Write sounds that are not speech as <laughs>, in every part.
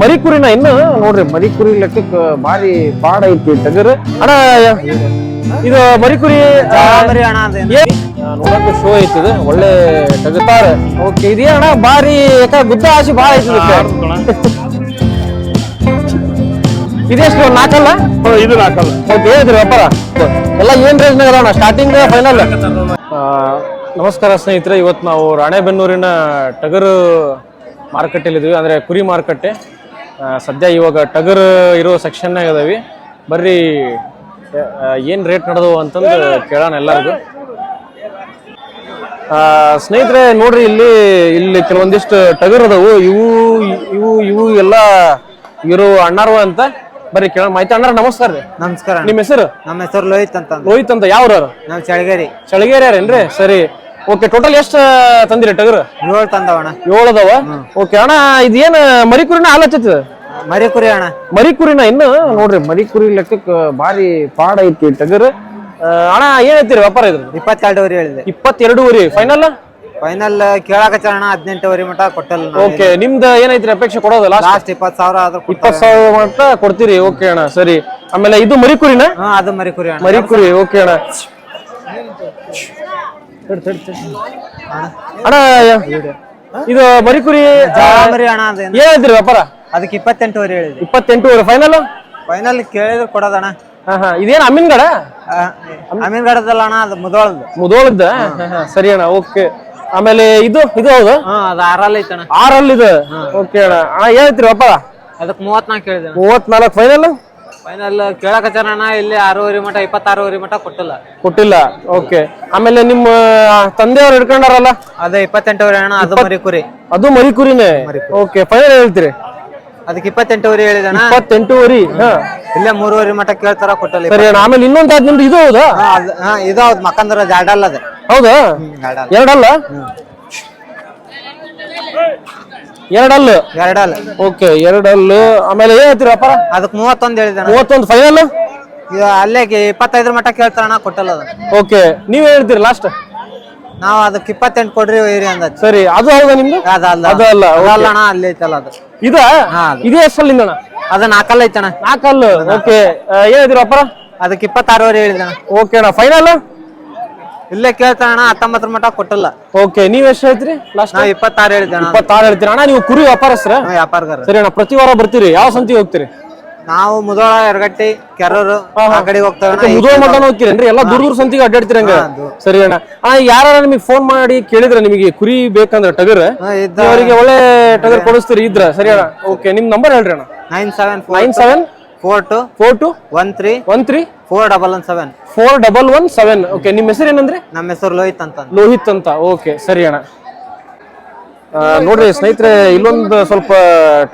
ಮರಿ ಕುರಿನ ಇನ್ನು ನೋಡ್ರಿ ಮರಿ ಕುರಿ ಲೆಕ್ಕಕ್ಕೆ ಭಾರಿ ಪಾಡ ಐತಿ ಟಗರ್. ಅಣ್ಣ ಇದು ಮರಿ ಕುರಿ ಆ, ಮರಿ ಅಣ್ಣ ಅದೇನು ನೋಡಕ್ಕೆ ಶೋ ಐತಿ ಇದು ಒಳ್ಳೆ ಟಗತಾರ ಓಕೆ ಇದೇ ಅಣ್ಣ? ಭಾರಿ ಯಾಕ ಗುದ್ದ ಆಸಿ ಭಾಳ ಐತಿ. ಇದೆಷ್ಟು ನಾಕಲ್ಲ? ನಾಲ್ಕಲ್ಲ ಇದು ನಾಲ್ಕಲ್ಲ ಓಕೆ ಹೇಳಿದ್ರಿ ವ್ಯಾಪಾರ. ಎಲ್ಲ ಏನ್ ರೇಂಜ್ನಾಗ ಅಣ್ಣ ಸ್ಟಾರ್ಟಿಂಗ್ ಫೈನಲ್ ನಮಸ್ಕಾರ ಸ್ನೇಹಿತರೆ ಇವತ್ತು ನಾವು ರಾಣೆಬೆನ್ನೂರಿನ ಟಗರು ಮಾರುಕಟ್ಟೆಯಲ್ಲಿ ಇದೀವಿ ಅಂದ್ರೆ ಕುರಿ ಮಾರುಕಟ್ಟೆ ಸದ್ಯ ಇವಾಗ ಟಗರ್ ಇರೋ ಸೆಕ್ಷನ್ ಇದಾವೆ. ಬರ್ರಿ ಏನು ರೇಟ್ ನಡೆದವು ಅಂತಂದು ಕೇಳೋಣ ಎಲ್ಲರಿಗೂ. ಸ್ನೇಹಿತರೆ ನೋಡ್ರಿ ಇಲ್ಲಿ ಇಲ್ಲಿ ಕೆಲವೊಂದಿಷ್ಟು ಟಗರ್ ಅದಾವು. ಇವು ಇವು ಇವು ಎಲ್ಲ ಇರೋ ಅಣ್ಣಾರು ಅಂತ ಬರ್ರಿ ಕೇಳೋಣ. ಮಾಹಿತಿ ಅಣ್ಣಾರ ನಮಸ್ಕಾರ ರೀ. ನಮಸ್ಕಾರ. ನಿಮ್ಮ ಹೆಸರು? ನಮ್ಮ ಹೆಸರು ಲೋಹಿತ್ ಅಂತ ಲೋಹಿತ್ ಅಂತ ಯಾವ್ರ ನಾವು ಚಳಗೇರಿ ಯಾರೇನ್ರಿ? ಸರಿ. ಓಕೆ ಟೋಟಲ್ ಎಷ್ಟು ತಂದಿರಿ ಟಗರು? ಏಳು ತಂದವಣ ಏಳು ಅದಾವ? ಓಕೆ ಅಣ್ಣ ಇದೇನ್ ಮರಿ ಕುರಿನ ಮರಿಕುರಿ ಮರಿ ಕುರಿ ಅಣ್ಣ. ಮರಿ ಕುರಿನ ಇನ್ನು ನೋಡ್ರಿ ಮರಿ ಕುರಿ ಲೆಕ್ಕಕ್ಕೆ ಭಾರಿ ಪಾಡ ಐತಿ ಟಗರು. ಅಣ್ಣ ಏನ್ ಹೇಳ್ತೀರಿ ವ್ಯಾಪಾರ ಇದ್ರ ಇಪ್ಪತ್ತೆರಡುವರೆ ಹೇಳಿದೆ. ಇಪ್ಪತ್ತೆರಡೂವರೆ ಫೈನಲ್ ಫೈನಲ್ ಕೇಳಾಕ ಚರಣ ಹದಿನೆಂಟುವರೆ ಮಟ ಕೊಟ್ಟಲ್ಲ ಓಕೆ ನಿಮ್ದ ಏನೈತ್ರಿ ಅಪೇಕ್ಷೆ ಕೊಡೋದು ಲಾಸ್ಟ್ ಇಪ್ಪತ್ತು ಸಾವಿರ ಆದ್ರೂ ಇಪ್ಪತ್ತು ಇಪ್ಪತ್ ಸಾವಿರ ಮಟ್ಟ ಕೊಡ್ತೀರಿ. ಓಕೆ ಅಣ್ಣ ಸರಿ. ಆಮೇಲೆ ಇದು ಮರಿ ಕುರಿನ ಹಾ ಅದು ಮರಿ ಕುರಿ ಅಣ್ಣ. ಮರಿ ಕುರಿ ಓಕೆ ಅಣ್ಣ. ಅಣ್ಣ ಇದು ಮರಿಕುರಿ ಜವಾರಿ ಮರಿ ಅಣ್ಣ ಏನೈತ್ರಿ ವ್ಯಾಪಾರ? ಅದಕ್ಕೆ ಇಪ್ಪತ್ತೆಂಟುವರೆ ಹೇಳಿದೆ ಇಪ್ಪತ್ತೆಂಟೂವರೆ ಫೈನಲ್ ಫೈನಲ್ ಕೇಳಿದ್ರೆ ಕೊಡೋದಣ್ಣ. ಹಾ ಹಾ. ಇದೇನ್ ಅಮೀನ್ಗಡ? ಅಮೀನ್ಗಡದಲ್ಲ ಅಣ್ಣ ಅದು ಮುದೋಳದ್ದು ಮುದೋಳದ? ಸರಿ ಅಣ್ಣ ಓಕೆ. ಆಮೇಲೆ ಇದು ಇದು ಹೌದು ಹಾ ಅದು ಆರಲ್ಲ ಐತಣ್ಣ. ಆರಲ್ಲಿ ಇದು ಓಕೆ ಅಣ್ಣ. ಅಣ್ಣ ಹೇಳ್ತೀರಿ ವ್ಯಾಪಾರ? ಅದಕ್ಕೆ ಮೂವತ್ನಾಲ್ಕು ಹೇಳಿದೆ ಮೂವತ್ನಾಲ್ಕು ಫೈನಲ್ ಫೈನಲ್ ಕೇಳಾಕಚ್ಚ ಅಣ್ಣ ಇಲ್ಲಿ ಆರೂವರೆ ಮಠ ಇಪ್ಪತ್ತಾರೂವರೆ ಮಠ ಕೊಟ್ಟಿಲ್ಲ. ಕೊಟ್ಟಿಲ್ಲ. ಓಕೆ ಆಮೇಲೆ ನಿಮ್ಮ ತಂದೆಯವ್ರು ಹಿಡ್ಕೊಂಡಾರಲ್ಲ? ಅದೇ ಇಪ್ಪತ್ತೆಂಟುವರೆ ಅಣ್ಣ ಅದು ಮರಿ ಕುರಿ ಅದು ಮರಿ ಕುರಿನೇ ಓಕೆ ಫೈನಲ್ ಹೇಳ್ತೀರಿ. ಅದಕ್ಕೆ ಇಪ್ಪತ್ತೆಂಟುವರೆ ಹೇಳಿದಣ್ಣ. ಇಪ್ಪತ್ತೆಂಟೂವರೆ ಇಲ್ಲೇ ಮೂರುವರೆ ಮಠ ಕೇಳ್ತಾರ ಕೊಟ್ಟಲ್ಲ ಸರಿ ಅಣ್ಣ ಆಮೇಲೆ ಇನ್ನೊಂದು ಆದ್ ನಿಮ್ದು ಇದು ಹೌದಾ? ಹಾ, ಇದು ಹೌದು ಮಕ್ಕಂದ್ರ ಜಾಡಲ್ಲ ಅದೇ. ಹೌದಾ? ಜಾಡಲ್. ಎರಡಲ್ಲ? ಎರಡಲ್ಲ. ಎರಡಲ್ ಓಕೆ ಎರಡಲ್ಲು. ಆಮೇಲೆ ಏನ್ ಹೇಳ್ತೀರಿ ವ್ಯಾಪಾರ ಅದಕ್ಕೆ ಮೂವತ್ತೊಂದು ಹೇಳಿದಣ ಮೂವತ್ತೊಂದು ಫೈನಲ್ ಇದು ಅಲ್ಲೇ ಇಪ್ಪತ್ತೈದರ ಮಟ ಕೇಳ್ತಾರಣ ಕೊಟ್ಟಲ್ಲ ಅದು. ಓಕೆ ನೀವ್ ಹೇಳ್ತೀರಿ ಲಾಸ್ಟ್ ನಾವು ಅದಕ್ಕೆ ಇಪ್ಪತ್ತೆಂಟು ಕೊಡ್ರಿ ಏರಿ ಅಂದ ಸರಿ ಅದು ಹೌದಾ ನಿಮ್ದು? ಅದಲ್ಲ. ಅದು ಅಲ್ಲ, okay. ಅದಲ್ಲ ಅಣ್ಣ ಅಲ್ಲಿ ಐತಲ್ಲ ಅದು. ಇದ? ಹಾ, ಅದು. ಇದೇ ಎಷ್ಟಲ್ಲಿಂದ ಅಣ್ಣ ಅದು ನಾಲ್ಕಲ್ಲ ಐತಣ್ಣ. ನಾಲ್ಕಲ್ಲು ಓಕೆ ಏನ್ ಹೇಳ್ತೀರಿ ವ್ಯಾಪಾರ ಅದಕ್ಕೆ ಇಪ್ಪತ್ತಾರೂವರೆ ಹೇಳಿದಣ ಓಕೆ ಅಣ್ಣ ಫೈನಲ್ ಇಲ್ಲೇ ಕೇಳ್ತಾರಣ ಹತ್ತೊಂಬತ್ತರ ಮಟ್ಟ ಕೊಟ್ಟಲ್ಲ. ಓಕೆ ನೀವ್ ಎಷ್ಟು ಹೇಳ್ತೀರಿ? ಲಾಸ್ಟ್ ನಾವು ಇಪ್ಪತ್ತಾರು ಹೇಳ್ತೀನಿ ಇಪ್ಪತ್ತಾರು ಹೇಳ್ತೀರ? ಅಣ್ಣ ನೀವು ಕುರಿ ವ್ಯಾಪಾರಸ್ರ ವ್ಯಾಪಾರಗಾರ. ಸರಿ ಅಣ್ಣ ಪ್ರತಿ ವಾರ ಬರ್ತೀರಿ? ಯಾವ ಸಂತಿಗೆ ಹೋಗ್ತೀರಿ? ನಾವು ಮುದೋಳ ಎರಗಟ್ಟಿ ಕೆರೂರು ಆ ಕಡೆ ಹೋಗ್ತೇವೆ ಮುದುವ ಮಟನ್ ಹೋಗ್ತೀರೇನ್ರಿ ಎಲ್ಲ ದೂರ ದೂರ ಸಂತಿಗೆ ಅಡ್ಡಾಡ್ತೀರಿ ಹಂಗ? ಸರಿ ಅಣ್ಣ. ಅಣ್ಣ ಯಾರ ನಿಮಗೆ ಫೋನ್ ಮಾಡಿ ಕೇಳಿದ್ರೆ ನಿಮಗೆ ಕುರಿ ಬೇಕಂದ್ರೆ ಟಗರ್ ಅವರಿಗೆ ಒಳ್ಳೆ ಟಗರ್ ಕೊಡಿಸ್ತೀರಿ ಇದ್ರ ಸರಿ ಅಣ್ಣ? ಓಕೆ ನಿಮ್ ನಂಬರ್ ಹೇಳ್ರಿ ಅಣ್ಣ. Nine seven nine seven four two four two one three one three four double one seven four double one seven okay ನಿಮ್ಮ ಹೆಸರು ಏನಂದ್ರೆ? ನಮ್ಮ ಹೆಸರು ಲೋಹಿತ್ ಅಂತ. ಲೋಹಿತ್ ಅಂತ. ಓಕೆ ಸರಿ ಅಣ್ಣ. ನೋಡ್ರಿ ಸ್ನೇಹಿತರೆ ಇಲ್ಲೊಂದು ಸ್ವಲ್ಪ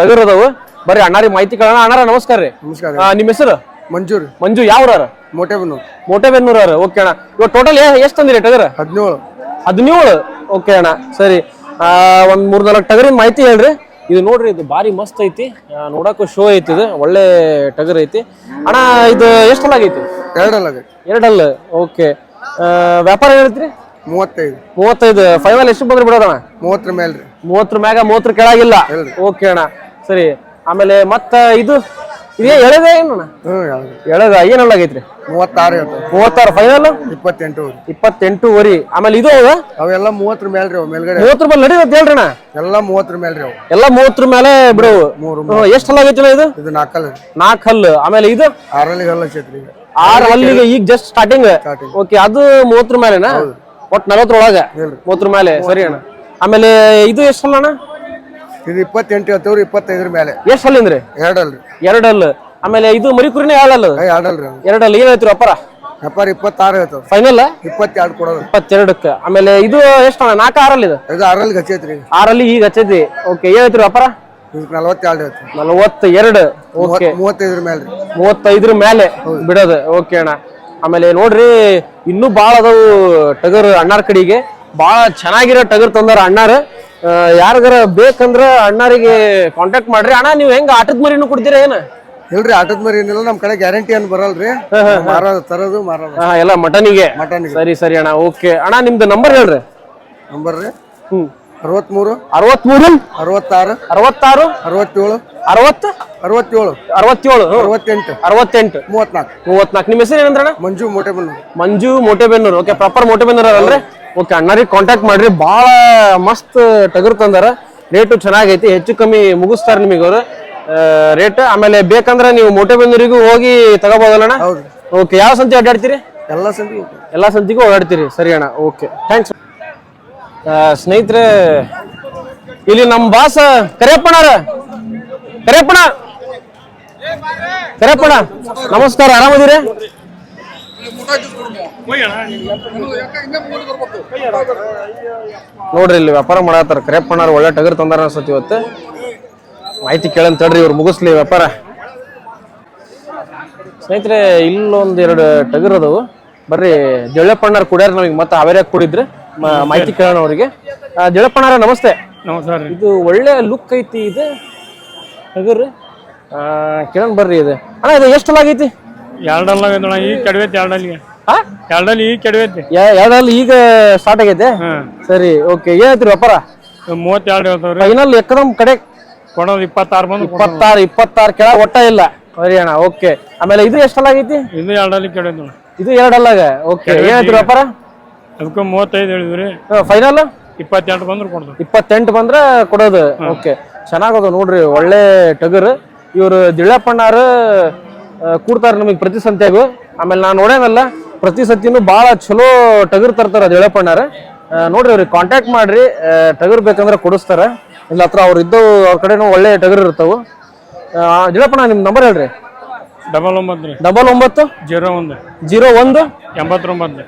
ಟಗರ್ ಅದಾವು. ಬರ್ರಿ ಅಣ್ಣಾರಿ ಮಾಹಿತಿ ಕೇಳೋಣ. ಅಣ್ಣಾರ ನಮಸ್ಕಾರ ರೀ. ನಮಸ್ಕಾರ ಆ, ನಿಮ್ಮ ಹೆಸರು? ಮಂಜು ಮಂಜು ಯಾವ್ರಾರ ಮೋಟೆಬನು ಮೋಟೆಬೆನ್ನೂರ. ಓಕೆ ಅಣ್ಣ. ಇವಾಗ ಟೋಟಲ್ ಎಷ್ಟು ತಂದಿರಿ ಟಗರ್? ಹದಿನೇಳು. ಹದಿನೇಳು? ಓಕೆ ಅಣ್ಣ. ಸರಿ. ಆ, ಒಂದ್ ಮೂರ್ ನಾಲ್ಕು ಟಗರಿನ ಮಾಹಿತಿ ಹೇಳ್ರಿ. ಇದು ನೋಡ್ರಿ ಇದು ಭಾರಿ ಮಸ್ತ್ ಐತಿ. ನೋಡಕ್ಕೂ ಶೋ ಐತಿ ಇದು. ಒಳ್ಳೆ ಟಗರ್ ಐತಿ. ಅಣ್ಣ ಇದು ಎಷ್ಟು ಆಗೈತಿ? ಎರಡಲ್ಲ ಎರಡಲ್ಲ? ಓಕೆ ವ್ಯಾಪಾರ ಹೇಳ್ತೀರಿ? ಮೂವತ್ತೈದು. ಮೂವತ್ತೈದು. ಫೈನಲ್ ಎಷ್ಟು ಬಂದ್ರೆ ಬಿಡೋದಣ್ಣ? ಮೂವತ್ತರ ಮೇಲೆ ರೀ. ಮೂವತ್ತರ ಮ್ಯಾಗ ಮೂವತ್ತರ ಕೆಳಗಿಲ್ಲ? ಓಕೆ ಅಣ್ಣ. ಸರಿ. ಆಮೇಲೆ ಮತ್ತ ಇದು? ಇದೇ ಎಳೆದ ಏನಣ್ಣ ಎಳೆದ ಆಗೈತ್ರಿ? ಮೂವತ್ತಾರು ಮೂವತ್ತಾರು ಫೈನಲ್ ಇಪ್ಪತ್ತೆಂಟು ಇಪ್ಪತ್ತೆಂಟುವರಿ. ಆಮೇಲೆ ಇದು ಅವ ಅವೆಲ್ಲ ಮೂವತ್ತರ ಅವು ಮೇಲ್ಗಡೆ. ಮೂವತ್ತರ ಮೇಲೆ ಎಲ್ಲ ಮೂವತ್ತರ ಮೇಲೆ ಅವು. ಎಲ್ಲ ಮೂವತ್ತರ ಮೇಲೆ ಬಿಡವು ಮೂರು ಎಷ್ಟು ಹಲ್ಲ ಆಗೈತಿ ಇದು? ಇದು ನಾಲ್ಕು ಹಲ್ಲು. ಆಮೇಲೆ ಇದು? ಆರಲ್ಲಿ ಹಲ್ಲ ಚೈತ್ರಿ ಈಗ. ಆರು ಹಲ್ಲಿಗೆ ಈಗ ಜಸ್ಟ್ ಸ್ಟಾರ್ಟಿಂಗ್ ಓಕೆ ಅದು ಮೂವತ್ತರ ಮೇಲೆನಾ? ಒಟ್ಟು ನಲವತ್ತರ ಒಳಗ? ಮೂವತ್ತರ ಮೇಲೆ. ಸರಿ ಅಣ್ಣ. ಆಮೇಲೆ ಇದು ಎಷ್ಟು ಅಣ್ಣ? ಇದು ಇಪ್ಪತ್ತೆಂಟು ಹೇಳ್ತೇವ್ರಿ ಇಪ್ಪತ್ತೈದರ ಮೇಲೆ. ಎಷ್ಟು ಹಲ್ಲಿಂದ್ರಿ ಎರಡಲ್ರಿ. ಎರಡು ಅಲ್ಲ ಆಮೇಲೆ ಇದು ಮರಿ ಕುರಿನೇ ಹೇಳಲ್ಲ ಏ ಎರಡಲ್ರಿ ಅಲ್ಲ ಎರಡು ಹಲ್ಲು ಏನಾಯ್ತು ಅಪ್ಪರ ವ್ಯಾಪಾರ ಇಪ್ಪತ್ತಾರು ಹೇಳ್ತಾವ ಫೈನಲ್ ಇಪ್ಪತ್ತೆರಡು ಕೊಡೋದು. ಇಪ್ಪತ್ತೆರಡಕ್ಕೆ. ಆಮೇಲೆ ಇದು ಎಷ್ಟು ನಾಲ್ಕು ಆರಲ್ಲಿ ಇದು ಇದು ಆರಲ್ಲಿ ಹಚ್ಚೈತ್ರಿ. ಆರಲ್ಲಿ ಈಗ ಹಚ್ಚೈತಿ. ಓಕೆ ಏನಾಯ್ತು ಅಪ್ಪರ ಇದಕ್ಕೆ ನಲವತ್ತೆರಡು ಹೇಳ್ತೀವಿ ಓಕೆ ಮೂವತ್ತೈದರ ಮೇಲೆ ಮೂವತ್ತೈದ್ರ ಮೇಲೆ ಬಿಡೋದು. ಓಕೆ ಅಣ್ಣ. ಆಮೇಲೆ ನೋಡ್ರಿ ಇನ್ನೂ ಭಾಳ ಅದಾವು ಟಗರ್ ಅಣ್ಣಾರ್ ಕಡೆಗೆ. ಭಾಳ ಚೆನ್ನಾಗಿರೋ ಟಗರ್ ತಂದಾರ ಅಣ್ಣಾರ. ಯಾರಿಗಾರ ಬೇಕಂದ್ರ ಅಣ್ಣಾರಿಗೆ ಕಾಂಟ್ಯಾಕ್ಟ್ ಮಾಡ್ರಿ. ಅಣ್ಣ ನೀವು ಹೆಂಗ ಆಟದ ಮರಿನೂ ಕೊಡ್ತೀರಾ ಏನ? ಇಲ್ರಿ ಆಟದ ಮರಿ ಏನಿಲ್ಲ ನಮ್ಮ ಕಡೆ ಗ್ಯಾರಂಟಿ ಅನ್ ಬರಲ್ರಿ. ಮಾರೋದು ತರೋದು ಮಾರೋದು ಹಾ ಎಲ್ಲ ಮಟನಿಗೆ? ಮಟನ್ ಸರಿ ಸರಿ ಅಣ್ಣ ಓಕೆ. ಅಣ್ಣ ನಿಮ್ದು ನಂಬರ್ ಹೇಳ್ರಿ. ನಂಬರ್ ರೀ? ಹ್ಮ್. ಅರವತ್ಮೂರು. ಅರವತ್ಮೂರು? ಅರವತ್ತಾರು. ಅರವತ್ತಾರು? ಅರವತ್ತೇಳು. ಅರವತ್ತು? ಅರವತ್ತೇಳು. ಅರವತ್ತೇಳು. ಅರವತ್ತೆಂಟು. ಅರವತ್ತೆಂಟು. ಮೂವತ್ನಾಲ್ಕು ಮೂವತ್ನಾಲ್ಕು ನಿಮ್ಮ ಹೆಸರು ಏನಂದ್ರಣ್ಣ? ಮಂಜು ಮೋಟೆ ಬಂದು ಮಂಜು ಮೋಟೆಬೆನ್ನೂರು. ಓಕೆ ಪ್ರಾಪರ್ ಮೋಟೆಬೆನ್ನೂರು ಅಲ್ರಿ ಓಕೆ ಅಣ್ಣರಿಗೆ ಕಾಂಟ್ಯಾಕ್ಟ್ ಮಾಡ್ರಿ. ಭಾಳ ಮಸ್ತ್ ಟಗರು ತಂದಾರ. ರೇಟು ಚೆನ್ನಾಗೈತಿ. ಹೆಚ್ಚು ಕಮ್ಮಿ ಮುಗಿಸ್ತಾರೆ ನಿಮಗೆ ಅವರು. ರೇಟ್ ಆಮೇಲೆ ಬೇಕಂದ್ರೆ ನೀವು ಮೋಟೆಬೆನ್ನೂರಿಗೂ ಹೋಗಿ ತಗೋಬೋದಲ್ಲಣ್ಣ? ಓಕೆ ಯಾವ ಸಂತೆ ಅಡ್ಡಾಡ್ತೀರಿ ಎಲ್ಲ ಸಂತಿ. ಎಲ್ಲ ಸಂತಿಗೂ ಓಡಾಡ್ತೀರಿ. ಸರಿ ಅಣ್ಣ. ಓಕೆ ಥ್ಯಾಂಕ್ಸ್ ಸ್ನೇಹಿತರೆ ಇಲ್ಲಿ ನಮ್ಮ ಬಾಸ ಕರಿಯಪ್ಪಣ್ಣರ ಕರಿಯಪ್ಪಣ ಕರಿಯಪ್ಪಣ ನಮಸ್ಕಾರ. ಆರಾಮದಿರಿ? ನೋಡ್ರಿ ಇಲ್ಲಿ ವ್ಯಾಪಾರ ಮಾಡತ್ತಾರ. ಕರಿಯಪ್ಪಣ್ಣರು ಒಳ್ಳೆ ಟಗರ್ ತಂದಾರ ಅನ್ಸತ್ ಇವತ್ತು. ಮಾಹಿತಿ ಕೇಳಂತ ತಡ್ರಿ ಇವ್ರು ಮುಗಿಸ್ಲಿ ವ್ಯಾಪಾರ. ಸ್ನೇಹಿತರೆ ಇಲ್ಲೊಂದ್ ಎರಡು ಟಗರ್ ಅದಾವು. ಬರ್ರಿ ಜಳ್ಳಪ್ಪಣ್ಣರ್ ಕುಡಿಯಾರ ನಮಗೆ ಮತ್ತೆ ಹಾವೇರಿಯಾಗ ಕುಡಿದ್ರೆ. ಮಾಹಿತಿ ಕೇಳೋಣ ಅವರಿಗೆ. ಜಳ್ಳಪ್ಪಣ್ಣರ ನಮಸ್ತೆ. ನಮಸ್ಕಾರ ಇದು ಒಳ್ಳೆ ಲುಕ್ ಐತಿ ಇದು ಟಗರ್. ಕೇಳೋಣ ಬರ್ರಿ ಇದು. ಅಣ್ಣ ಇದು ಎಷ್ಟು ಆಗೈತಿ ಎರಡಲ್ಲ ಆಗೈತಣ್ಣ ಈಗ ಕೆಡವೈತಿ ಎರಡಲ್ಲಿಗೆ ಹಾ? ಎರಡಲ್ಲಿ ಈಗ ಕೆಡವೈತಿ ಎರಡಲ್ಲಿ ಈಗ ಸ್ಟಾರ್ಟ್ ಆಗೈತೆ? ಸರಿ ಓಕೆ ಏನಾಯ್ತು ವ್ಯಾಪಾರ? ಮೂವತ್ತೆರಡು ಹೇಳ್ತಾವ್ರಿ. ಫೈನಲ್ ಎಕ್ಕದಮ್ ಕಡೆ? ಕೊಡೋದು ಇಪ್ಪತ್ತಾರು ಬಂದು. ಇಪ್ಪತ್ತಾರು ಇಪ್ಪತ್ತಾರು ಕೆಳಗೆ ಒಟ್ಟ ಇಲ್ಲ. ಸರಿ ಅಣ್ಣ ಓಕೆ ಆಮೇಲೆ ಇದು ಎಷ್ಟಲ್ಲ ಆಗೈತಿ? ಇದು ಎರಡಲ್ಲಿ ಕೆಡವೈತಿ ಇದು ಎರಡಲ್ಲಾಗ ಓಕೆ ಏನಾಯ್ತು ವ್ಯಾಪಾರ? ಅದಕ್ಕೆ ಮೂವತ್ತೈದು ಹೇಳಿದ್ರಿ. ಫೈನಲ್ ಇಪ್ಪತ್ತೆಂಟು ಬಂದ್ರೆ ಕೊಡೋದು. ಇಪ್ಪತ್ತೆಂಟು ಬಂದ್ರೆ ಕೊಡೋದು ಓಕೆ ಚೆನ್ನಾಗದ ನೋಡ್ರಿ ಒಳ್ಳೆ ಟಗರ್. ಇವರು ದಿಳ್ಳಪ್ಪಣ್ಣಾರು ಕೂಡ್ತಾರ ನಮಗೆ ಪ್ರತಿ ಸಂತ್ಯಾಗು. ಆಮೇಲೆ ನಾನು ನೋಡ್ಯಾನಲ್ಲ ಪ್ರತಿ ಸತಿನೂ ಭಾಳ ಚಲೋ ಟಗರ್ ತರ್ತಾರ ಅದು ಹೇಳಪ್ಪಣ್ಣಾರ. ನೋಡ್ರಿ ಅವ್ರಿಗೆ ಕಾಂಟ್ಯಾಕ್ಟ್ ಮಾಡ್ರಿ ಟಗರ್ ಬೇಕಂದ್ರೆ ಕೊಡಿಸ್ತಾರೆ. ಇಲ್ಲ ಹತ್ರ ಅವ್ರು ಇದ್ದವು ಅವ್ರ ಕಡೆನೂ ಒಳ್ಳೆ ಟಗರ್ ಇರ್ತಾವು. ಆ, ದಿಳ್ಳಪ್ಪಣ್ಣ ನಿಮ್ಮ ನಂಬರ್ ಹೇಳ್ರಿ. ಡಬಲ್ ಒಂಬತ್ತು ರೀ ಡಬಲ್ ಒಂಬತ್ತು? ಜೀರೋ ಒಂದು. ಜೀರೋ ಒಂದು? ಎಂಬತ್ತೊಂಬತ್ತು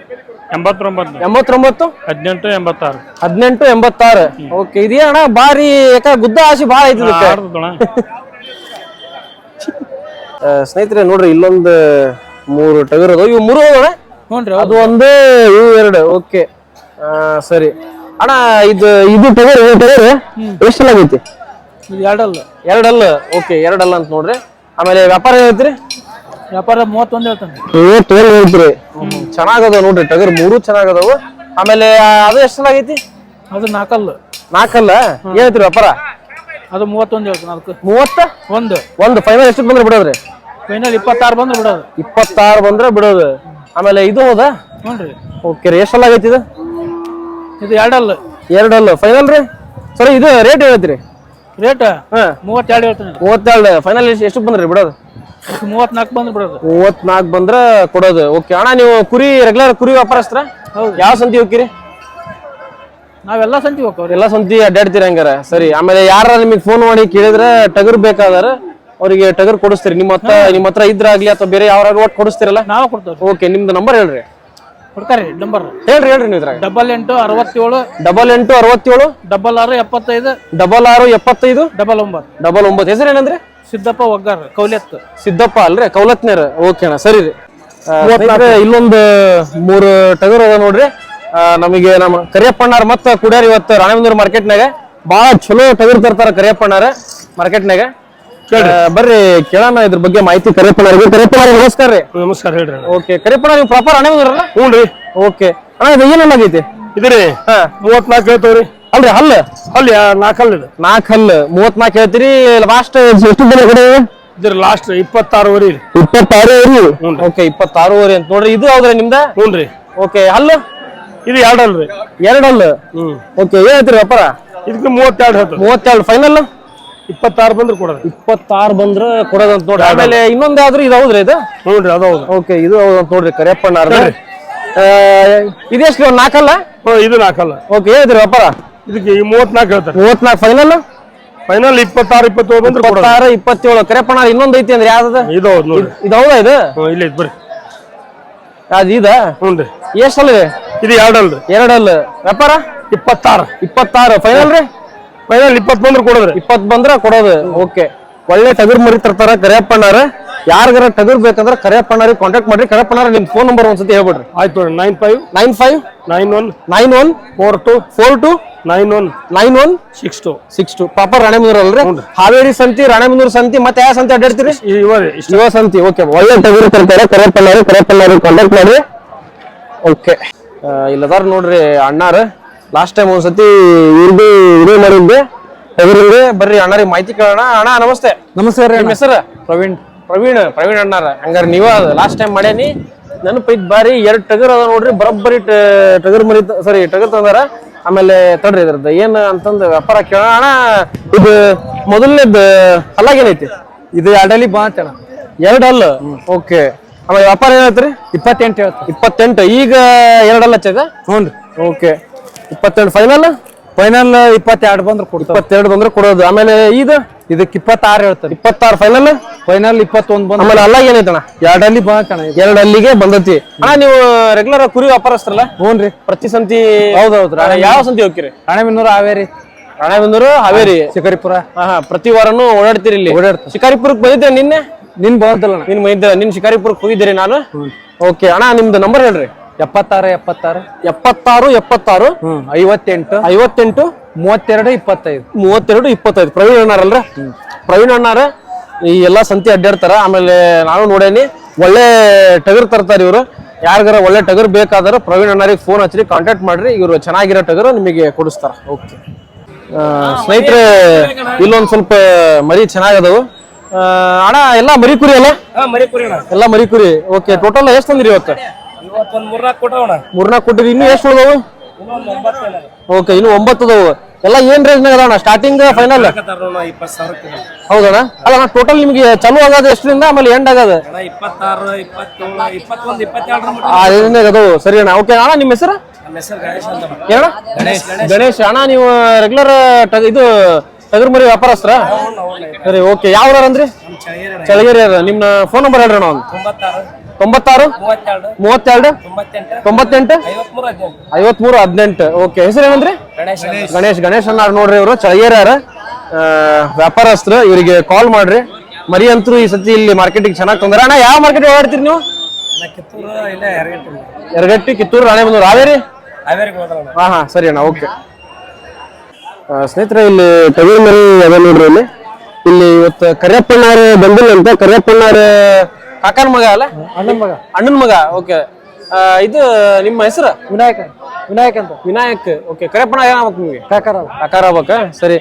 ಎಂಬತ್ತೊಂಬತ್ತು ಎಂಬತ್ತೊಂಬತ್ತು? ಹದಿನೆಂಟು ಎಂಬತ್ತಾರು. ಹದಿನೆಂಟು ಎಂಬತ್ತಾರು. ಓಕೆ ಇದೇ ಅಣ್ಣ ಬಾರಿ ಯಾಕ ಗುದ್ದ ಆಸೆ ಭಾಳ ಐತಿ <laughs> ಸ್ನೇಹಿತರೆ ನೋಡ್ರಿ ಇಲ್ಲೊಂದು ಮೂರು ಟಗರ್ ಅದಾವ. ಇವು ಮೂರು ಅದಾವ ಅದು ಒಂದು ಇವು ಎರಡು. ಓಕೆ. ಸರಿ. ಅಣ್ಣ ಇದು ಇದು ಟಗರ್ ಇದು ಟಗರ್ ಎಷ್ಟೆಲ್ಲ ಆಗೈತಿ? ಎರಡಲ್ಲ. ಎರಡಲ್ಲ. ಓಕೆ ಎರಡಲ್ಲ ಅಂತ ನೋಡ್ರಿ. ಆಮೇಲೆ ವ್ಯಾಪಾರ ಏನೈತ್ರಿ ವ್ಯಾಪಾರ ಮೂವತ್ತೊಂದು ಹೇಳ್ತಾನೆ. ಮೂವತ್ತು ಏಳು ಹೇಳ್ತೀರಿ ಚೆನ್ನಾಗದ ನೋಡ್ರಿ ಟಗರ್ ಮೂರು ಚೆನ್ನಾಗದವು. ಆಮೇಲೆ ಅದು ಎಷ್ಟು ಆಗೈತಿ? ಅದು ನಾಲ್ಕಲ್ಲ ನಾಲ್ಕಲ್ಲ ಏನೈತ್ರಿ ವ್ಯಾಪಾರ? ಅದು ಮೂವತ್ತೊಂದು ಹೇಳ್ತೀನಿ ಅದಕ್ಕೆ ಮೂವತ್ತ? ಒಂದು. ಒಂದು. ಫೈನಲ್ ಎಷ್ಟು ಬಂದ್ರೆ ಬಿಡೋದ್ರಿ? ಫೈನಲ್ ಇಪ್ಪತ್ತಾರು ಬಂದ್ರೆ ಬಿಡೋದು. ಇಪ್ಪತ್ತಾರು ಬಂದ್ರೆ ಬಿಡೋದು. ಆಮೇಲೆ ಇದು ಹೌದಾ? ನೋಡ್ರಿ ಓಕೆ ರೀ ಎಷ್ಟೆಲ್ಲ ಆಗೈತಿ ಇದು? ಇದು ಎರಡಲ್ಲ. ಎರಡಲ್ಲ. ಫೈನಲ್ ರೀ? ಸರಿ ಇದು ರೇಟ್ ಹೇಳ್ತೀರಿ? ರೇಟ್ ಹಾ. ಮೂವತ್ತೆರಡು ಹೇಳ್ತೀನಿ. ಮೂವತ್ತೆರಡು. ಫೈನಲ್ ಎಷ್ಟು ಬಂದ್ರಿ ಬಿಡೋದು? ಮೂವತ್ನಾಲ್ಕು ಬಂದ್ರೆ ಬಿಡೋದು. ಮೂವತ್ನಾಲ್ಕು ಬಂದ್ರೆ ಕೊಡೋದು. ಓಕೆ ಅಣ್ಣ ನೀವು ಕುರಿ ರೆಗ್ಯುಲರ್ ಕುರಿ ವ್ಯಾಪಾರಸ್ತ್ರ ಹೌದು. ಯಾವ ಸಂತಿ ಹೋಗ್ತೀರಿ ನಾವೆಲ್ಲ ಸಂತಿ ಹೋಗ್ತಾವ್ರಿ ಎಲ್ಲ ಸಂತಿ ಅಡ್ಡಾಡ್ತೀರಿ ಹಂಗಾರ? ಸರಿ ಆಮೇಲೆ ಯಾರ ನಿಮಗೆ ಫೋನ್ ಮಾಡಿ ಕೇಳಿದ್ರೆ ಟಗರ್ ಬೇಕಾದ್ರೆ ಅವರಿಗೆ ಟಗರ್ ಕೊಡಿಸ್ತೀರಿ. ನಿಮ್ಮ ಹತ್ರ ನಿಮ್ಮ ಹತ್ರ ಇದ್ರಾಗ್ಲಿ ಅಥವಾ ಬೇರೆ ಯಾರು ಒಟ್ಟು ಕೊಡಿಸ್ತೀರಲ್ಲ? ನಾವು ಕೊಡ್ತೇವೆ ಓಕೆ ನಿಮ್ದು ನಂಬರ್ ಹೇಳ್ರಿ. ಕೊಡ್ತಾರೆ ನಂಬರ್ ಹೇಳ್ರಿ ಹೇಳ್ರಿ ನೀವು ಇದ್ರಾಗ. ಡಬಲ್ ಎಂಟು ಅರವತ್ತೇಳು ಡಬಲ್ ಎಂಟು ಅರವತ್ತೇಳು ಡಬಲ್ ಆರು ಎಪ್ಪತ್ತೈದು ಡಬಲ್ ಆರು ಎಪ್ಪತ್ತೈದು ಡಬಲ್ ಒಂಬತ್ತು. ಡಬಲ್ ಒಂಬತ್ತು. ಹೆಸರು ಏನಂದ್ರೆ? ಸಿದ್ದಪ್ಪ ಒಗ್ಗಾರ ಕೌಲತ್. ಸಿದ್ದಪ್ಪ ಅಲ್ರಿ ಕೌಲತ್ನೇರ್. ಓಕೆ ಅಣ್ಣ ಸರಿ ರೀ. ಇಲ್ಲೊಂದು ಮೂರು ಟಗರ್ ಅದ ನೋಡ್ರಿ. ನಮಗೆ ನಮ್ಮ ಕರಿಯಪ್ಪಣ್ಣಾರ್ ಮತ್ತೆ ಕುಡಿಯಾರ ಇವತ್ತು ರಾಣೇಬಂದೂರು ಮಾರ್ಕೆಟ್ನಾಗ ಭಾಳ ಚಲೋ ಟಗರ್ ತರ್ತಾರ ಕರಿಯಪ್ಪಣ್ಣಾರ ಮಾರ್ಕೆಟ್ನಾಗ. ಬರ್ರಿ ಕೇಳೋಣ ಇದ್ರ ಬಗ್ಗೆ ಮಾಹಿತಿ ಕರಿಯಪ್ಪಣ್ಣ ಕರಿಯಪ್ಪಣ್ಣ ನಮಸ್ಕಾರ ರೀ. ನಮಸ್ಕಾರ ಹೇಳ್ರಿ ಓಕೆ ಕರಿಯಪ್ಪಣ್ಣ ನೀವು ಪ್ರಾಪರ್ ರಾಣೇಬಂದೂರ ಹ್ಞೂ ರೀ. ಓಕೆ. ಅಣ್ಣ ಇದು ಏನೇನಾಗೈತಿ ಇದ್ರಿ ಹಾ. ಮೂವತ್ನಾಲ್ಕು ಹೇಳ್ತಾವ್ರಿ. ಅಲ್ರಿ ಹಲ್ಲು? ಅಲ್ಲಿ ನಾಲ್ಕಲ್ಲ ಇದು. ನಾಲ್ಕು ಹಲ್ಲು. ಮೂವತ್ನಾಲ್ಕು ಹೇಳ್ತೀರಿ ಲಾಸ್ಟ್ ಎಷ್ಟು ದಿನ ಕಡೆ ಇದ್ರ ಲಾಸ್ಟ್ ಇಪ್ಪತ್ತಾರುವರೆ ರೀ ಇಪ್ಪತ್ತಾರು ಓಕೆ ಇಪ್ಪತ್ತಾರೂವರೆ ಅಂತ ನೋಡ್ರಿ. ಇದು ಹೌದ್ರಿ ನಿಮ್ದ? ಹ್ಞೂ ರೀ. ಓಕೆ ಹಲ್ಲು? ಇದು ಎರಡಲ್ರಿ. ಎರಡಲ್ಲು? ಹ್ಞೂ ಓಕೆ ಏನ್ ಹೇಳ್ತೀರಿ ವ್ಯಾಪಾರ? ಇದಕ್ಕೆ ಮೂವತ್ತೆರಡು ಮೂವತ್ತೆರಡು ಫೈನಲ್ ಇಪ್ಪತ್ತಾರು ಬಂದ್ರೆ ಕೊಡೋದು. ಇಪ್ಪತ್ತಾರು ಬಂದ್ರೆ ಕೊಡೋದಂತ ನೋಡ್ರಿ. ಆಮೇಲೆ ಇನ್ನೊಂದು ಯಾವ್ದ್ರಿ ಇದು ಹೌದ್ರಿ ಇದು? ನೋಡ್ರಿ ಅದು ಹೌದು. ಓಕೆ ಇದು ಹೌದಂತ ನೋಡ್ರಿ ಕರಿಯಪ್ಪಣ್ಣ ಇದೆಷ್ಟು ಒಂದ್ ನಾಲ್ಕಲ್ಲ? ಇದು ನಾಲ್ಕಲ್ಲ. ಓಕೆ ಹೇಳ್ತೀರಿ ವ್ಯಾಪಾರ. ಇದಕ್ಕೆ ಮೂವತ್ನಾಲ್ಕು ಹೇಳ್ತಾರೆ. ಮೂವತ್ನಾಲ್ಕು ಫೈನಲ್ ಫೈನಲ್ ಇಪ್ಪತ್ತಾರು ಇಪ್ಪತ್ತೇಳು ಬಂದ್ರೆ ಇಪ್ಪತ್ತಾರು ಇಪ್ಪತ್ತೇಳು. ಕರಿಯಪ್ಪಣ್ಣ ಇನ್ನೊಂದು ಐತಿ ಅಂದ್ರೆ ಯಾವ್ದು ಇದು ಹೌದು ನೋಡಿ ಇದು ಹೌದಾ ಇದು? ಇಲ್ಲ ಇದು ಬರ್ರಿ. ಅದು ಇದ? ಹ್ಞೂ ರೀ ಎಷ್ಟಲ್ಲ ಇದು ಎರಡಲ್ರಿ. ಎರಡಲ್ಲ. ವ್ಯಾಪಾರ? ಇಪ್ಪತ್ತಾರು. ಇಪ್ಪತ್ತಾರು. ಫೈನಲ್ ರೀ? ಫೈನಲ್ ಇಪ್ಪತ್ ಬಂದ್ರೆ ಕೊಡೋದ್ರಿ. ಇಪ್ಪತ್ ಬಂದ್ರೆ ಕೊಡೋದು. ಓಕೆ. ಒಳ್ಳೆ ಟಗರ್ ಮರಿ ತರ್ತಾರ ಕರಿಯಪ್ಪಣ್ಣಾರ ಯಾರಿಗಾರ ಟಗರ್ ಬೇಕಂದ್ರೆ ಕರಿಯಪ್ಪಣ್ಣರಿಗೆ ಕಾಂಟ್ಯಾಕ್ಟ್ ಮಾಡ್ರಿ. ಕರಿಯಪ್ಪಣ್ಣಾರ ನಿಮ್ ಫೋನ್ ನಂಬರ್ ಒಂದ್ಸತಿ ಹೇಳ್ಬಿಡ್ರಿ. ಆಯ್ತು ನೋಡಿ nine five nine five nine one nine one four two four two nine one nine one six two six two pauper Ranebennur ಅಲ್ರಿ ಹಾವೇರಿ ಸಂತಿ ರಾಣೆಬೆನ್ನೂರು ಸಂತಿ ಮತ್ತೆ ಯಾವ ಸಂತಿ ಅಡ್ಡಾಡ್ತೀರಿ? ಇವ ಸಂತಿ. ಓಕೆ ಒಳ್ಳೆ ಟಗರ್ ತರ್ತಾರೆ. ಕರಿಯಪ್ಪಣ್ಣಾರು ಕರಿಯಪ್ಪಣ್ಣಾರಿಗೆ ಕಾಂಟ್ಯಾಕ್ಟ್ ಮಾಡ್ರಿ ಓಕೆ. ಇಲ್ಲದಾರ ನೋಡ್ರಿ ಅಣ್ಣಾರ. ಲಾಸ್ಟ್ ಟೈಮ್ ಒಂದ್ಸತಿ ಇವ್ರದ್ದು ಇದು ಮಾಡಿದ್ದೆ ಟಗರಿಗೆ ಬರ್ರಿ ಅಣ್ಣರಿಗೆ ಮಾಹಿತಿ ಕೇಳೋಣ. ಅಣ್ಣ ನಮಸ್ತೆ. ನಮಸ್ಕಾರ ನಿಮ್ಮ ಹೆಸರು? ಪ್ರವೀಣ್. ಪ್ರವೀಣ್ ಪ್ರವೀಣ್ ಅಣ್ಣಾರ. ಹಂಗಾರೆ ನೀವ ಲಾಸ್ಟ್ ಟೈಮ್ ಮಾಡೇನಿ ನೆನಪೈತ್ ಬಾರಿ ಎರಡು ಟಗರ್ ಅದ ನೋಡ್ರಿ. ಬರೋಬ್ಬರಿ ಟಗರ್ ಮರಿ ಸಾರಿ ಟಗರ್ ತಂದಾರ. ಆಮೇಲೆ ತಡ್ರಿ ಇದ್ರದ್ದು. ಏನ್ ಅಂತಂದು ವ್ಯಾಪಾರ ಕೇಳೋಣ. ಅಣ್ಣ ಇದು ಮೊದಲನೇದ್ ಹಲ್ಲಾಗೇನೈತಿ ಇದು ಎರಡಲ್ಲಿ ಬಾ ಅಂತೇಳ ಎರಡು ಹಲ್ಲು? ಓಕೆ ಆಮೇಲೆ ವ್ಯಾಪಾರ ಏನೈತ್ರಿ ಇಪ್ಪತ್ತೆಂಟು ಹೇಳ್ತಾರೆ ಇಪ್ಪತ್ತೆಂಟು. ಈಗ ಎರಡು ಲಕ್ಷ ಹಚ್ಚದ? ಹ್ಞೂ ರೀ. ಓಕೆ. ಇಪ್ಪತ್ತೆಂಟು ಫೈನಲ್ ಫೈನಲ್ ಇಪ್ಪತ್ತೆರಡು ಬಂದ್ರೆ ಕೊಡ್ತಾರೆ. ಇಪ್ಪತ್ತೆರಡು ಬಂದ್ರೆ ಕೊಡೋದು. ಆಮೇಲೆ ಇದು? ಇದಕ್ಕೆ ಇಪ್ಪತ್ತಾರು ಹೇಳ್ತಾರೆ. ಇಪ್ಪತ್ತಾರು ಫೈನಲ್ ಫೈನಲ್ ಇಪ್ಪತ್ತೊಂದು ಬಂದ್ರೆ ಆಮೇಲೆ ಅಲ್ಲ ಏನೈತಣ ಎರಡಲ್ಲಿ ಬಾ ಅಂತಣ ಎರಡು ಅಲ್ಲಿಗೆ ಬಂದತಿ. ಅಣ್ಣ ನೀವು ರೆಗ್ಯುಲರ್ ಕುರಿ ವ್ಯಾಪಾರಸ್ತ್ರಲ್ಲ? ಹ್ಞೂ ರೀ. ಪ್ರತಿ ಸಂತಿ ಹೌದೌದು ಯಾವ ಸಂತಿ ಹೋಗ್ತೀರಿ? ರಾಣೆಬೆನ್ನೂರು ಹಾವೇರಿ. ರಾಣೆಬೆಂದೂರು ಹಾವೇರಿ. ಶಿಕಾರಿಪುರ. ಹಾ ಹಾ ಪ್ರತಿ ವಾರನು ಓಡಾಡ್ತೀರಿ ಇಲ್ಲಿ. ಓಡಾಡ್ತೀವಿ. ಶಿಕಾರಿಪುರಕ್ಕೆ ಬಂದಿದ್ದೆ ನಿನ್ನೆ? ನಿನ್ ಬಂದಲ್ಲ ನಿನ್ ಮೈದ ನಿನ್ ಶಿಕಾರಿಪುರಕ್ಕೆ ಹೋಗಿದ್ದೀರಿ ನಾನು? ಓಕೆ ಅಣ್ಣ ನಿಮ್ದು ನಂಬರ್ ಹೇಳ್ರಿ. ಎಪ್ಪತ್ತಾರು ಎಪ್ಪತ್ತಾರು. ಎಪ್ಪತ್ತಾರು ಎಪ್ಪತ್ತಾರು. ಐವತ್ತೆಂಟು. ಐವತ್ತೆಂಟು ಮೂವತ್ತೆರಡು ಇಪ್ಪತ್ತೈದು. ಮೂವತ್ತೆರಡು ಇಪ್ಪತ್ತೈದು. ಪ್ರವೀಣ್ ಅಣ್ಣಾರಲ್ರ? ಪ್ರವೀಣ್ ಅಣ್ಣಾರ ಈ ಎಲ್ಲಾ ಸಂತಿ ಅಡ್ಡಾಡ್ತಾರ. ಆಮೇಲೆ ನಾನು ನೋಡೇನಿ ಒಳ್ಳೆ ಟಗರ್ ತರ್ತಾರ ಇವರು. ಯಾರಿಗಾರ ಒಳ್ಳೆ ಟಗರ್ ಬೇಕಾದ್ರೆ ಪ್ರವೀಣ್ ಅಣ್ಣಾರಿಗೆ ಫೋನ್ ಹಚ್ಚಿ ಕಾಂಟ್ಯಾಕ್ಟ್ ಮಾಡ್ರಿ. ಇವರು ಚೆನ್ನಾಗಿರೋ ಟಗರ್ ನಿಮಗೆ ಕೊಡಿಸ್ತಾರ. ಓಕೆ ಸ್ನೇಹಿತರೆ ಇಲ್ಲೊಂದು ಸ್ವಲ್ಪ ಮರಿ ಚೆನ್ನಾಗದವು. ಅಣ್ಣ ಎಲ್ಲ ಮರಿ ಕುರಿ ಅಲ್ಲ? ಮರಿ ಕುರಿ ಎಲ್ಲ ಮರಿ ಕುರಿ. ಓಕೆ ಟೋಟಲ್ ಎಷ್ಟು ತಂದ್ರಿ ಇವತ್ತು? ಮೂರ್ನಾಲ್ಕು ಕೊಟ್ಟಿರಿ. ಇನ್ನು ಎಷ್ಟು ಉಳಿದವು? ಓಕೆ ಇನ್ನು ಒಂಬತ್ತು ಅದಾವು ಎಲ್ಲ ಏನ್ ರೇಂಜ್ ನಾಗ ಸ್ಟಾರ್ಟಿಂಗ್ ಫೈನಲ್ ಹೌದಣ್ಣ. ಅಲ್ಲ ಟೋಟಲ್ ನಿಮ್ಗೆ ಚಾಲು ಆಗೋದು ಎಷ್ಟರಿಂದ? ಆಮೇಲೆ ಎಂಡ್ ಆಗೋದು? ಆ ರೇಂಜ್ನಾಗ ಅದಾವು. ಸರಿ ಅಣ್ಣ. ಓಕೆ ಅಣ್ಣ ನಿಮ್ಮ ಹೆಸರು? ಗಣೇಶ್ ಅಣ್ಣ. ನೀವು ರೆಗ್ಯುಲರ್ ಇದು ಟಗರ್ ಮರಿ ವ್ಯಾಪಾರಸ್ತ್ರ ಸರಿ ಓಕೆ. ಯಾವ ಅಂದ್ರಿ? ಚಳಗೇರಿ ನಿಮ್ಮ ಫೋನ್ ನಂಬರ್ ಹೇಳ್ರಿ ಅಣ್ಣ ಒಂದು. ತೊಂಬತ್ತಾರು. ಮೂವತ್ತೆರಡು. ತೊಂಬತ್ತೆಂಟು. ಐವತ್ಮೂರು ಹದಿನೆಂಟು. ಓಕೆ. ಹೆಸರು ಏನಂದ್ರಿ? ಗಣೇಶ್ ಗಣೇಶ್ ಅನ್ನಾರ ನೋಡ್ರಿ ಇವರು. ಚಳಗೇರ್ಯಾರ ವ್ಯಾಪಾರಸ್ಥರು. ಇವರಿಗೆ ಕಾಲ್ ಮಾಡ್ರಿ. ಮರಿ ಅಂತೂ ಈ ಸತಿ ಇಲ್ಲಿ ಮಾರ್ಕೆಟಿಗೆ ಚೆನ್ನಾಗಿ ತಂದ್ರ. ಅಣ್ಣ ಯಾವ ಮಾರ್ಕೆಟ್ ಓಡಾಡ್ತೀರಿ ನೀವು? ನಾ ಕಿತ್ತೂರು ರಾಣೆ ಎರಗಟ್ಟಿ ಎರಗಟ್ಟಿ ಕಿತ್ತೂರು ರಾಣೆಬೆನ್ನೂರು. ಹಾವೇರಿ? ಹಾ ಹಾ. ಸರಿ ಅಣ್ಣ ಓಕೆ. ಸ್ನೇಹಿತರೆ ಇಲ್ಲಿ ಟಗರ್ ಮನೆ ಅದ ನೋಡ್ರಿ ಇಲ್ಲಿ. ಇಲ್ಲಿ ಇವತ್ತು ಕರಿಯಪ್ಪನವ್ರ ಬಂದಿಲ್ಲ ಅಂತ. ಕರಿಯಪ್ಪನವ್ರ ಕಾಕನ ಮಗ ಅಲ್ಲ? ಅಣ್ಣನ ಮಗ. ಅಣ್ಣನ ಮಗ ಓಕೆ ಇದು ನಿಮ್ಮ ಹೆಸರು? ವಿನಾಯಕ. ವಿನಾಯಕ ಅಂತ. ವಿನಾಯಕ್ ಓಕೆ ಕರಿಯಪ್ಪಣ್ಣ ಏನಾಗ್ಬೇಕು ನಿಮಗೆ? ಕಾಕಾರ. ಆಕಾರ ಆಗ್ಬೇಕ? ಸರಿ.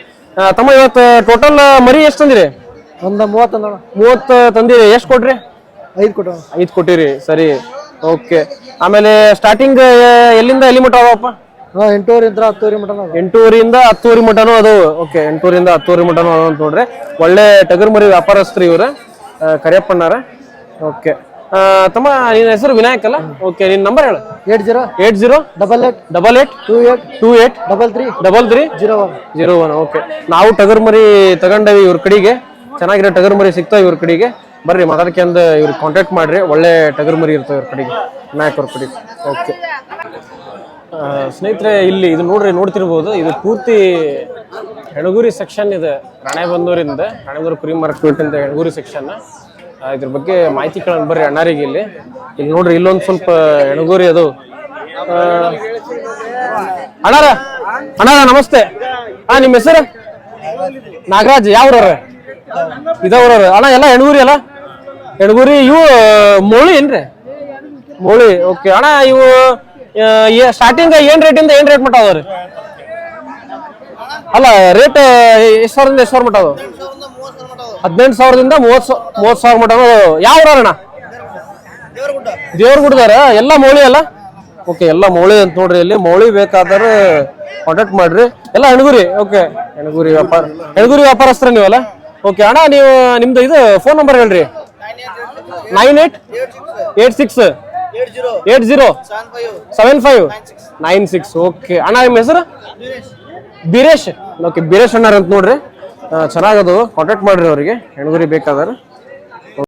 ತಮ್ಮ ಇವತ್ತು ಟೋಟಲ್ ಮರಿ ಎಷ್ಟು ತಂದಿರಿ? ಒಂದ ಮೂವತ್ತು ಮೂವತ್ತು ತಂದಿರಿ. ಎಷ್ಟು ಕೊಡ್ರಿ ಐದು ಕೊಟ್ಟ ಐದು ಕೊಟ್ಟಿರಿ. ಸರಿ ಓಕೆ ಆಮೇಲೆ ಸ್ಟಾರ್ಟಿಂಗ್ ಎಲ್ಲಿಂದ ಎಲ್ಲಿ ಮಟ್ಟ ಅವಪ್ಪ ಹಾ ಹತ್ತೂರಿ ಮಠನು ಮಟನ್ ಅದ ಮಟನು ಓಕೆ ಎಂಟೂರಿಂದ ಹತ್ತುವರೆ ಮಟನು ಅದು ಅಂತ ನೋಡ್ರಿ. ಒಳ್ಳೆ ಟಗರ್ ಮರಿ ವ್ಯಾಪಾರಸ್ಥರು ಇವ್ರ. ಕರಿಯಪ್ಪಣ್ಣಾರ. ಓಕೆ. ತಮ್ಮ ನಿನ್ನ ಹೆಸರು ವಿನಾಯಕ್ ಅಲ್ಲ? ಓಕೆ ನಿನ್ನ ನಂಬರ್ ಹೇಳು. Eight zero eight zero double eight double eight two eight two eight double three double three zero one. Zero one okay. ನಾವು ಟಗರ್ ಮರಿ ತಗೊಂಡೇವಿ ಇವ್ರ ಕಡೆಗೆ. ಚೆನ್ನಾಗಿರೋ ಟಗರ್ ಮರಿ ಸಿಗ್ತಾವ ಇವ್ರ ಕಡೆಗೆ. ಬರ್ರಿ ಮಾತಾಡ್ಕೊಂಡ್ ಇವ್ರಿಗೆ ಕಾಂಟ್ಯಾಕ್ಟ್ ಮಾಡ್ರಿ. ಒಳ್ಳೆ ಟಗರ್ ಮರಿ ಇರ್ತಾವ ಇವ್ರ ಕಡೆಗೆ. ವಿನಾಯಕ್ ಅವ್ರ ಕಡೆಗೆ. ಓಕೆ. ಸ್ನೇಹಿತರೆ, ಇಲ್ಲಿ ಇದು ನೋಡ್ರಿ, ನೋಡ್ತಿರ್ಬೋದು, ಇದು ಪೂರ್ತಿ ಹೆಣಗುರಿ ಸೆಕ್ಷನ್ ಇದೆ, ರಾಣೆಬಂದೂರಿಂದ, ರಾಣೆಬಂದೂರು ಕುರಿ ಮಾರ್ಕೆಟ್ ಅಂತ ಹೆಣಗುರಿ ಸೆಕ್ಷನ್ ಇದ್ರ ಬಗ್ಗೆ ಮಾಹಿತಿ ಕೇಳೋಣ ಬರ್ರಿ ಅಣ್ಣಾರಿಗೆ ಇಲ್ಲಿ. ಇಲ್ಲಿ ನೋಡ್ರಿ, ಇಲ್ಲೊಂದು ಸ್ವಲ್ಪ ಹೆಣಗುರಿ ಅದು. ಅಣ್ಣಾರ ಅಣ್ಣಾರ, ನಮಸ್ತೆ. ಹಾ ನಿಮ್ಮ ಹೆಸರು? ನಾಗರಾಜ್ ಯಾವ್ರವ್ರ ಇದವ್ರವ್ರ ಅಣ್ಣ, ಎಲ್ಲ ಹೆಣಗುರಿ ಅಲ್ಲ? ಹೆಣಗುರಿ, ಇವು, ಮೋಳಿ ಏನ್ರಿ? ಮೋಳಿ ಓಕೆ ಅಣ್ಣ, ಇವು ಸ್ಟಾರ್ಟಿಂಗ್ ಏನ್ ರೇಟ್ ಇಂದ ಏನ್ ರೇಟ್ ಮಟ್ಟ ಅದಾವ್ರಿ? ಅಲ್ಲ ರೇಟ್ ಎಷ್ಟು ಸಾವಿರದಿಂದ ಎಷ್ಟು ಸಾವಿರ ಮಟ್ಟ ಅದಾವ? ಹದಿನೆಂಟು ಸಾವಿರದಿಂದ ಮೂವತ್ತು ಮೂವತ್ತು ಮೂವತ್ ಸಾವಿರ ಮಟ್ಟ ಯಾವ ಅಣ್ಣ? ದೇವ್ರಗುಡ್ದಾರ? ಎಲ್ಲ ಮೌಳಿ ಅಲ್ಲ? ಓಕೆ ಎಲ್ಲ ಮೌಳಿ ಅಂತ ನೋಡ್ರಿ ಇಲ್ಲಿ. ಮೌಳಿ ಬೇಕಾದ್ರೆ ಕಾಂಟ್ಯಾಕ್ಟ್ ಮಾಡ್ರಿ. ಎಲ್ಲ ಹೆಣಗುರಿ ಓಕೆ ಹೆಣಗುರಿ ವ್ಯಾಪಾರ ಹೆಣಗುರಿ ವ್ಯಾಪಾರಸ್ತ್ರ ನೀವಲ್ಲ? ಓಕೆ ಅಣ್ಣ ನೀವು ನಿಮ್ದು ಇದು ಫೋನ್ ನಂಬರ್ ಹೇಳ್ರಿ. Nine eight eight six eight zero. Seven five. Nine six. Okay. ಅಣ್ಣ ನಿಮ್ಮ ಹೆಸರು? ಬೀರೇಶ್. ಓಕೆ ಬೀರೇಶ್ ಅಣ್ಣಾರ ಅಂತ ನೋಡ್ರಿ. ಚೆನ್ನಾಗದು ಕಾಂಟ್ಯಾಕ್ಟ್ ಮಾಡ್ರಿ ಅವರಿಗೆ. ಹೆಣ್ಗುರಿ ಬೇಕಾದ್ರೆ